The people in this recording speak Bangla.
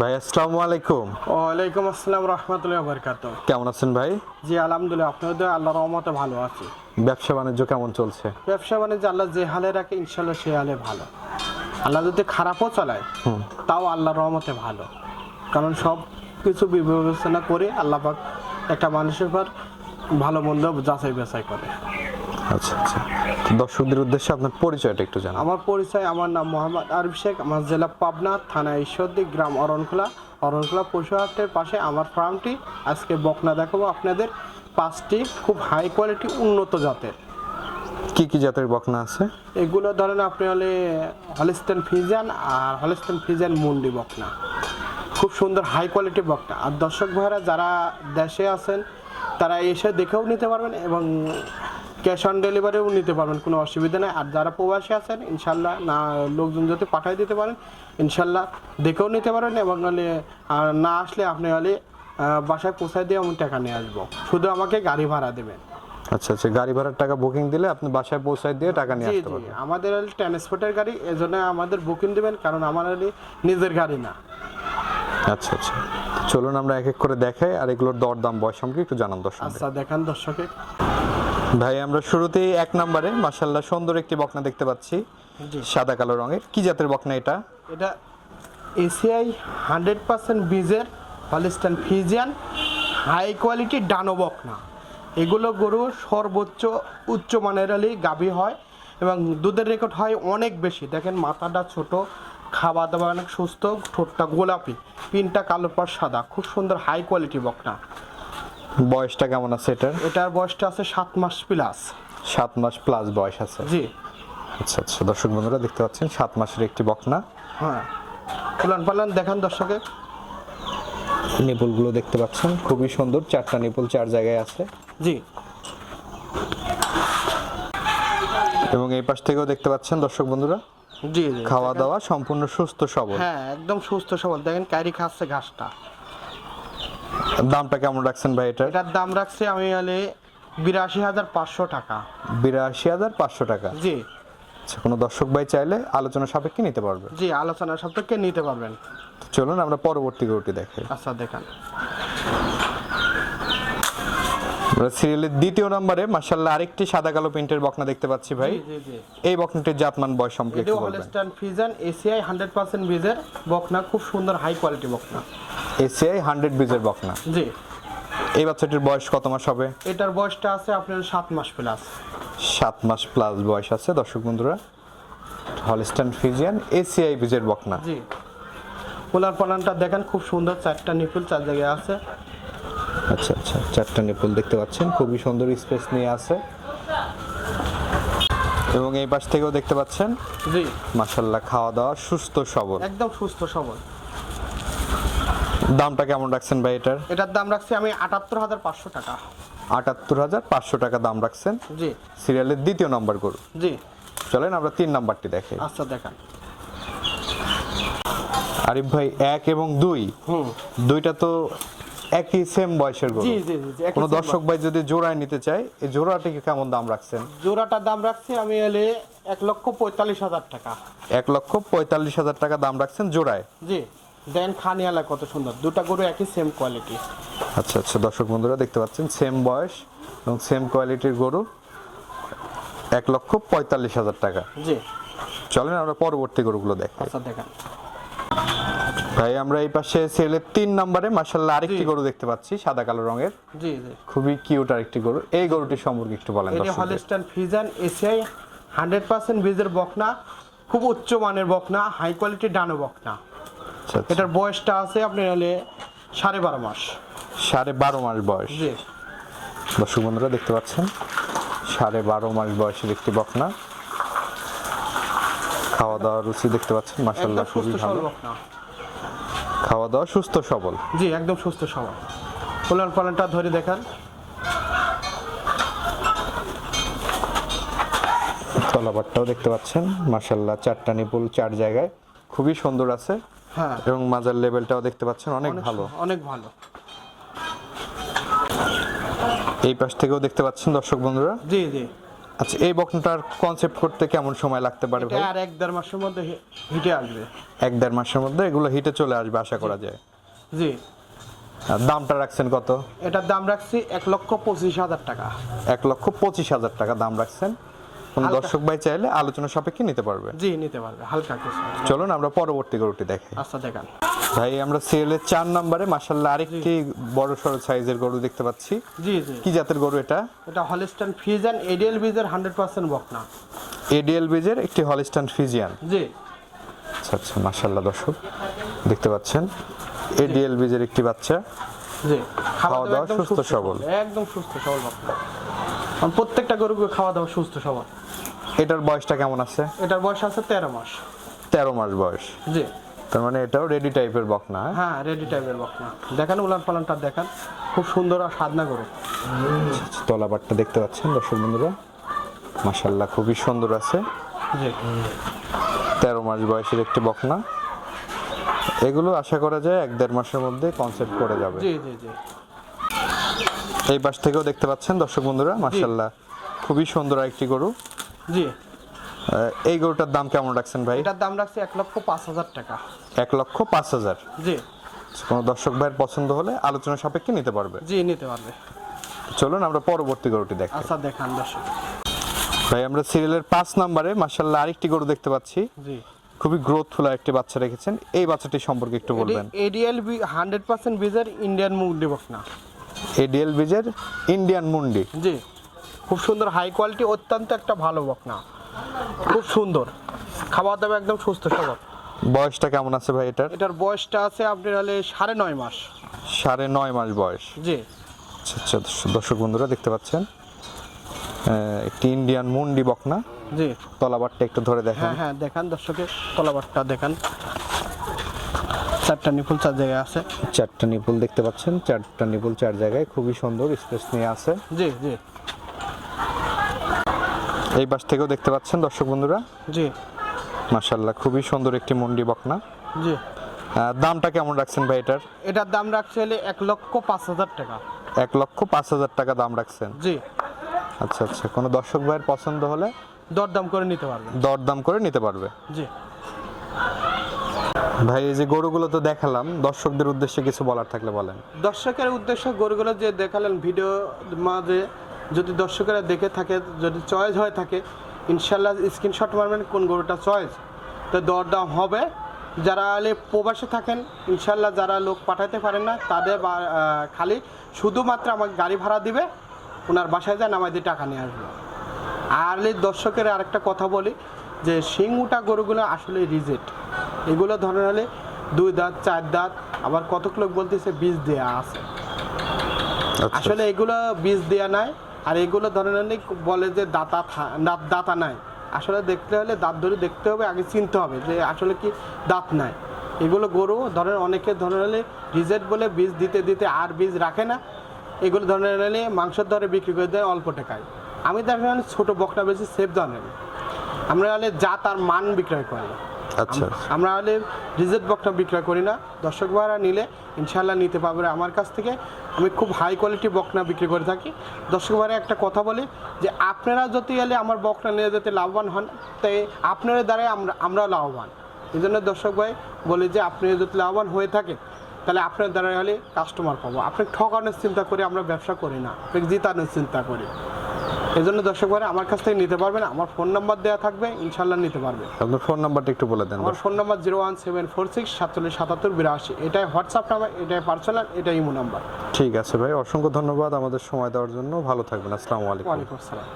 ভাই আসসালামু আলাইকুম। ওয়ালাইকুম আসসালাম রহমতুল্লাহ বরকাত কেমন আছেন ভাই? জি আলহামদুলিল্লাহ আপনাদের আল্লাহ রহমতে ভালো আছে। ব্যবসা বাণিজ্য কেমন চলছে? ব্যবসা বাণিজ্য আল্লাহ যে হালে রাখে ইনশাল্লাহ সে হালে ভালো। আল্লাহ যদি খারাপও চালায় তাও আল্লাহর রহমতে ভালো। কারণ সব কিছু বিবেচনা করে আল্লাহ পাক একটা মানুষের পর ভালো মন্দ যাচাই বাছাই করে। আচ্ছা আচ্ছা। দর্শকদের উদ্দেশ্যে আপনার পরিচয়টা একটু জানান। আমার পরিচয় আমার নাম মোহাম্মদ আরিফ শেখ আমার জেলা পাবনা থানা ঈশ্বরদী গ্রাম অরণখোলা। অরণখোলা পশুহাটের পাশে আমার ফার্মটি। আজকে বকনা দেখাবো আপনাদের। পাঁচটি খুব হাই কোয়ালিটি উন্নত জাতের। কি কি জাতের বকনা আছে? এগুলো ধরেন আপনি হলে হলিস্টেন ফিজান আর হলিস্টেন ফিজান মুন্ডি বকনা। খুব সুন্দর হাই কোয়ালিটি বকনা। আর দর্শক ভাইরা যারা দেশে আছেন তারা এসে দেখেও নিতে পারবেন এবং ক্যাশ অন ডেলিভারিও নিতে পারবেন কোনো অসুবিধা নেই। আর যারা প্রবাসী আছেন ইনশাল্লাহ না লোকজন যদি পাঠিয়ে দিতে পারেন ইনশাল্লাহ দেখেও নিতে পারেন এবং হলে না আসলে আপনি হলে বাসায় পৌঁছায় দিয়ে আমি টাকা নিয়ে আসব। শুধু আমাকে গাড়ি ভাড়া দেবেন। আচ্ছা আচ্ছা গাড়ি ভাড়ার টাকা বুকিং দিলে আপনি বাসায় পৌঁছায় দিয়ে টাকা নিয়ে আসতে পারবেন। আমাদের হল ট্রান্সপোর্টের গাড়ি এজন্য আমাদের বুকিং দিবেন কারণ আমার হলে নিজের গাড়ি না। আচ্ছা আচ্ছা চলুন আমরা এক এক করে দেখাই আর এগুলোর দরদাম বয়স সম্পর্কে একটু জানান দর্শক আচ্ছা দেখান দর্শকে ভাই আমরা শুরুতেই এক নম্বরে মাসাল্লাহ সুন্দর একটি বকনা দেখতে পাচ্ছি সাদা কালো রঙের। কি জাতের বকনা এটা? এটা এসিআই হান্ড্রেড পার্সেন্ট বীজের হলিস্টান ফিজিয়ান হাই কোয়ালিটি ডানো বকনা। এগুলো গরু সর্বোচ্চ উচ্চ মানের হলে গাভী হয় এবং দুধের রেকর্ড হয় অনেক বেশি। দেখেন মাথাটা ছোট খাওয়া দাওয়া অনেক সুস্থ ঠোঁটটা গোলাপি পিনটা কালো পর সাদা। খুব সুন্দর হাই কোয়ালিটি বকনা। বয়সটা কেমন আছে এটার? এটার বয়সটা আছে সাত মাস প্লাস সাত মাস প্লাস বয়স আছে। জি। আচ্ছা আচ্ছা। দর্শক বন্ধুরা দেখতে পাচ্ছেন সাত মাসের একটি বকনা। হ্যাঁ। ফুলান পালান দেখান দর্শকে। নিপুলগুলো দেখতে পাচ্ছেন খুবই সুন্দর। চারটা নিপুল চার জায়গায় আছে। জি। এবং এই পাশ থেকেও দেখতে পাচ্ছেন দর্শক বন্ধুরা জি জি। খাওয়া দাওয়া সম্পূর্ণ সুস্থ সবল। হ্যাঁ একদম সুস্থ সবল। দেখেন কারি খাচ্ছে ঘাসটা। দামটা কেমন রাখছেন ভাই এটা এটার দাম রাখছি আমি হলে বিরাশি হাজার পাঁচশো টাকা। বিরাশি হাজার পাঁচশো টাকা? জি। আচ্ছা কোনো দর্শক ভাই চাইলে আলোচনা সাপেক্ষে নিতে পারবে। জি আলোচনা সাপেক্ষে নিতে পারবেন। চলুন আমরা পরবর্তী গরুটি দেখাই আচ্ছা দেখান। আমরা সিরিয়ালের দ্বিতীয় নম্বরে মার্শাল্লাহ আরেকটি সাদা কালো প্রিন্টের বকনা দেখতে পাচ্ছি ভাই। এই বকনাটির জাতমান বয়স সম্পর্কে বলবেন। Holstein Friesian ACI hundred percent বীজের বকনা খুব সুন্দর হাই কোয়ালিটি বকনা। এসিআই হান্ড্রেড বিজের বকনা। জি। এই বাচ্চাটির বয়স কত মাস হবে? এটার বয়সটা আছে আপনার সাত মাস প্লাস সাত মাস প্লাস বয়স আছে দর্শক বন্ধুরা। হলস্টান ফিজিয়ান এসিআই বীজের বকনা। জি। পোলার পালানটা দেখেন খুব সুন্দর চারটা নিপুল চার জায়গায় আছে। আচ্ছা আচ্ছা। চারটা নিপুল দেখতে পাচ্ছেন। খুবই সুন্দর স্পেস নিয়ে আছে। এবং এই পাশ থেকেও দেখতে পাচ্ছেন? জি। মাসাল্লাহ খাওয়া দাওয়া সুস্থ সবল। একদম সুস্থ সবল। দামটা কেমন রাখছেন ভাই এটার? এটার দাম রাখছি আমি আটাত্তর হাজার পাঁচশো টাকা। আটাত্তর হাজার পাঁচশো টাকা দাম রাখছেন? জি। সিরিয়ালের দ্বিতীয় নম্বর গরু। জি। চলেন আমরা তিন নাম্বারটি দেখি। আচ্ছা দেখান। আরিফ ভাই এক এবং দুই। হুম। দুইটা তো একই সেম বয়সের গরু। জি জি জি, কোনো দর্শক ভাই যদি জোড়ায় নিতে চায় এই জোড়াটিকে কেমন দাম রাখছেন? জোড়াটার দাম রাখছি আমি এলে এক লক্ষ পঁয়তাল্লিশ হাজার টাকা। এক লক্ষ পঁয়তাল্লিশ হাজার টাকা দাম রাখছেন জোড়ায়? জি দেন খানিয়ালা কত সুন্দর। দুটা গরু একই সেম কোয়ালিটি আচ্ছা আচ্ছা দর্শক বন্ধুরা দেখতে পাচ্ছেন সেম বয়স এবং সেম কোয়ালিটির গরু এক লক্ষ পঁয়তাল্লিশ হাজার টাকা। জি। চলেন আমরা পরবর্তী গরুগুলো দেখাই আচ্ছা দেখান। ভাই আমরা এই পাশে সেলের তিন নম্বরে মাসাল্লাহ আরেকটি গরু দেখতে পাচ্ছি সাদা কালো রঙের। জি জি। খুবই কিউট আরেকটি গরু। এই গরুটি সম্পর্কে একটু বলেন এটি। Holstein Friesian ACI hundred percent বীজের বকনা খুব উচ্চ মানের বকনা হাই কোয়ালিটি ডানো বকনা। আচ্ছা, আচ্ছা। এটার বয়সটা আছে আপনার হলে সাড়ে বারো মাস। সাড়ে বারো মাস বয়স। জি। দর্শক বন্ধুরা দেখতে পাচ্ছেন? সাড়ে বারো মাস বয়সের একটি বকনা। খাওয়া দাওয়া রুচি দেখতে পাচ্ছেন মাসাল্লাহ খুবই ভালো। বকনা। খাওয়া দাওয়া সুস্থ সবল। জি একদম সুস্থ সবল। পোলার পালনটা ধরে দেখান। তলাবারটাও দেখতে পাচ্ছেন। মাসাল্লাহ চারটা নিপুল চার জায়গায়। খুবই সুন্দর আছে। হ্যাঁ। এবং মাজার লেভেলটাও দেখতে পাচ্ছেন অনেক ভালো। অনেক ভালো। এই পাশ থেকেও দেখতে পাচ্ছেন দর্শক বন্ধুরা? জি জি। আচ্ছা এই বকনাটার কনসেপ্ট করতে কেমন সময় লাগতে পারে ভাই? আর এক দেড় মাসের মধ্যে হিটে আসবে। এক দেড় মাসের মধ্যে এগুলো হিটে চলে আসবে আশা করা যায়। জি। দামটা রাখছেন কত? এটার দাম রাখছি এক লক্ষ পঁচিশ হাজার টাকা। এক লক্ষ পঁচিশ হাজার টাকা দাম রাখছেন। কোন দর্শক ভাই চাইলে আলোচনা সাপেক্ষে নিতে পারবে। জি নিতে পারবে হালকা কিছু। চলুন আমরা পরবর্তী গরুটি দেখাই। আচ্ছা দেখান। ভাই আমরা সিরিয়ালের চার নম্বরে মাসাল্লাহ আরেকটি বড় সড়ো সাইজের গরু দেখতে পাচ্ছি। জি জি। কি জাতের গরু এটা? এটা হলিস্টান ফিজান এডিএল বীজের হান্ড্রেড পার্সেন্ট বকনা। এডিএল বীজের একটি হলিস্টান ফিজিয়ান জি। আচ্ছা আচ্ছা মাসাল্লাহ দর্শক দেখতে পাচ্ছেন। এডিএল বীজের একটি বাচ্চা। জি। খাওয়া দাওয়া সুস্থ সবল। একদম সুস্থ সবল বকনা। প্রত্যেকটা গরুকে খাওয়া দাওয়া সুস্থ সবল। এটার বয়সটা কেমন আছে? এটার বয়স আছে তেরো মাস। তেরো মাস বয়স। জি। তার মানে এটাও রেডি টাইপের বকনা হ্যাঁ? হ্যাঁ রেডি টাইপের বকনা। দেখেন উলান পালানটা দেখেন। খুব সুন্দর আর সাধনা গরু তলাবারটা দেখতে পাচ্ছেন দর্শক বন্ধুরা? মাসাল্লাহ খুবই সুন্দর আছে। তেরো মাস বয়সের একটি বকনা। এগুলো আশা করা যায় এক দেড় মাসের মধ্যে কনসেপ্ট করে যাবে। জি জি জি। এই পাশ থেকেও দেখতে পাচ্ছেন দর্শক বন্ধুরা? মাসাল্লাহ খুবই সুন্দর একটি গরু। জি। এই গরুটার দাম কেমন রাখছেন ভাই? এটার দাম রাখছি এক লক্ষ পাঁচ হাজার টাকা। এক লক্ষ পাঁচ হাজার? জি। কোনো দর্শক ভাইয়ের পছন্দ হলে আলোচনা সাপেক্ষে নিতে পারবে। জি নিতে পারবে। চলুন আমরা পরবর্তী গরুটি দেখি আচ্ছা দেখান দর্শক। ভাই আমরা সিরিয়ালের পাঁচ নম্বরে মাসাল্লাহ আরেকটি গরু দেখতে পাচ্ছি। জি। খুবই গ্রোথফুল একটি বাচ্চা রেখেছেন। এই বাচ্চাটি সম্পর্কে একটু বলবেন। এডিএল বি হান্ড্রেড পার্সেন্ট বিজের ইন্ডিয়ান মুগলি বকনা। এডিএল বীজের ইন্ডিয়ান মুন্ডি। জি। খুব সুন্দর হাই কোয়ালিটি অত্যন্ত একটা ভালো বকনা। খুব সুন্দর। খাবার দাবার একদম সুস্থ সবল বয়সটা কেমন আছে ভাই এটার? এটার বয়সটা আছে আপনার হলে সাড়ে নয় মাস। সাড়ে নয় মাস বয়স। জি। আচ্ছা আচ্ছা দর্শক- বন্ধুরা দেখতে পাচ্ছেন? একটি ইন্ডিয়ান মুন্ডি বকনা। জি। তলাবারটা একটু ধরে দেখেন। হ্যাঁ হ্যাঁ দেখান দর্শকের। তলাবারটা দেখান। চারটা নিপুল চার জায়গায় আছে। চারটা নিপুল দেখতে পাচ্ছেন। চারটা নিপুল চার জায়গায় খুবই সুন্দর স্পেস নিয়ে আছে। জি জি। এই পাশ থেকেও দেখতে পাচ্ছেন দর্শক বন্ধুরা? জি। মার্শাল্লাহ খুবই সুন্দর একটি মন্ডি বকনা। জি। দামটা কেমন রাখছেন ভাই এটার? এটার দাম রাখছে হলে এক লক্ষ পাঁচ হাজার টাকা। এক লক্ষ পাঁচ হাজার টাকা দাম রাখছেন? জি। আচ্ছা আচ্ছা কোনো দর্শক ভাইয়ের পছন্দ হলে? দরদাম করে নিতে পারবেন দরদাম করে নিতে পারবে? জি। ভাই এই যে গরুগুলো তো দেখালাম দর্শকদের উদ্দেশ্যে কিছু বলার থাকলে বলেন। দর্শকের উদ্দেশ্যে গরুগুলো যে দেখালেন ভিডিও মাঝে যদি দর্শকেরা দেখে থাকে যদি চয়েস হয়ে থাকে ইনশাল্লাহ স্ক্রিনশট মারবেন কোন গরুটা চয়েস তো দরদাম হবে যারা হলে প্রবাসে থাকেন ইনশাল্লাহ যারা লোক পাঠাতে পারেন না তাদের খালি শুধুমাত্র আমাকে গাড়ি ভাড়া দিবে ওনার বাসায় যান দিয়ে টাকা নিয়ে আসবে। আর এই দর্শকের আরেকটা কথা বলি যে শিং উটা গরুগুলো আসলে রিজেট এগুলো ধরেন হলে দুই দাঁত চার দাঁত আবার কতক লোক বলতেছে বীজ দেয়া আছে। আচ্ছা। আসলে এগুলো বীজ দেয়া নাই আর এগুলো ধরেন বলে যে দাতা দাঁত- দাতা নাই। আসলে দেখতে হলে দাঁত ধরে দেখতে হবে, আগে চিনতে হবে যে আসলে কি দাঁত নাই। এগুলো গরু ধরেন অনেকে ধরেন হলে রিজেক্ট বলে বীজ দিতে দিতে আর বীজ রাখে না। এগুলো ধরেন হলে মাংসের দরে বিক্রি করে দেয় অল্প টাকায়। আমি দেখেন ছোটো বকটা বেশি সেফ ধরেন আমরা হলে জাত আর মান বিক্রয় করি। আচ্ছা। আমরা হলে রিজেক্ট বকটা বিক্রয় করি না। দর্শক ভাড়া নিলে ইনশাল্লাহ নিতে পারবে আমার কাছ থেকে আমি খুব হাই কোয়ালিটি বকনা বিক্রি করে থাকি। দর্শক ভাড়া একটা কথা বলি যে, আপনারা যদি এলে আমার বকনা নিয়ে যেতে লাভবান হন তাই আপনার দ্বারাই আমরা, আমরাও লাভবান। এই জন্য দর্শক ভাই বলি যে, আপনি যদি লাভবান হয়ে থাকে তাহলে আপনার দ্বারা হলে কাস্টমার পাবো। আপনি ঠকানোর চিন্তা করে আমরা ব্যবসা করি না। জিতানোর চিন্তা করি। এই জন্য দর্শক ভাই আমার কাছ থেকে নিতে পারবেন আমার ফোন নাম্বার দেওয়া থাকবে ইনশাল্লাহ নিতে পারবেন আপনার ফোন নাম্বারটা একটু বলে দেন। আমার phone number zero one seven four six সাতচল্লিশ সাতাত্তর বিরাশি এটাই হোয়াটসঅ্যাপ নাম্বার এটাই পার্সোনাল এটাই ইমো নাম্বার। ঠিক আছে ভাই অসংখ্য ধন্যবাদ আমাদের সময় দেওয়ার জন্য ভালো থাকবেন আসসালামু আলাইকুম। ওয়ালাইকুম আসসালাম।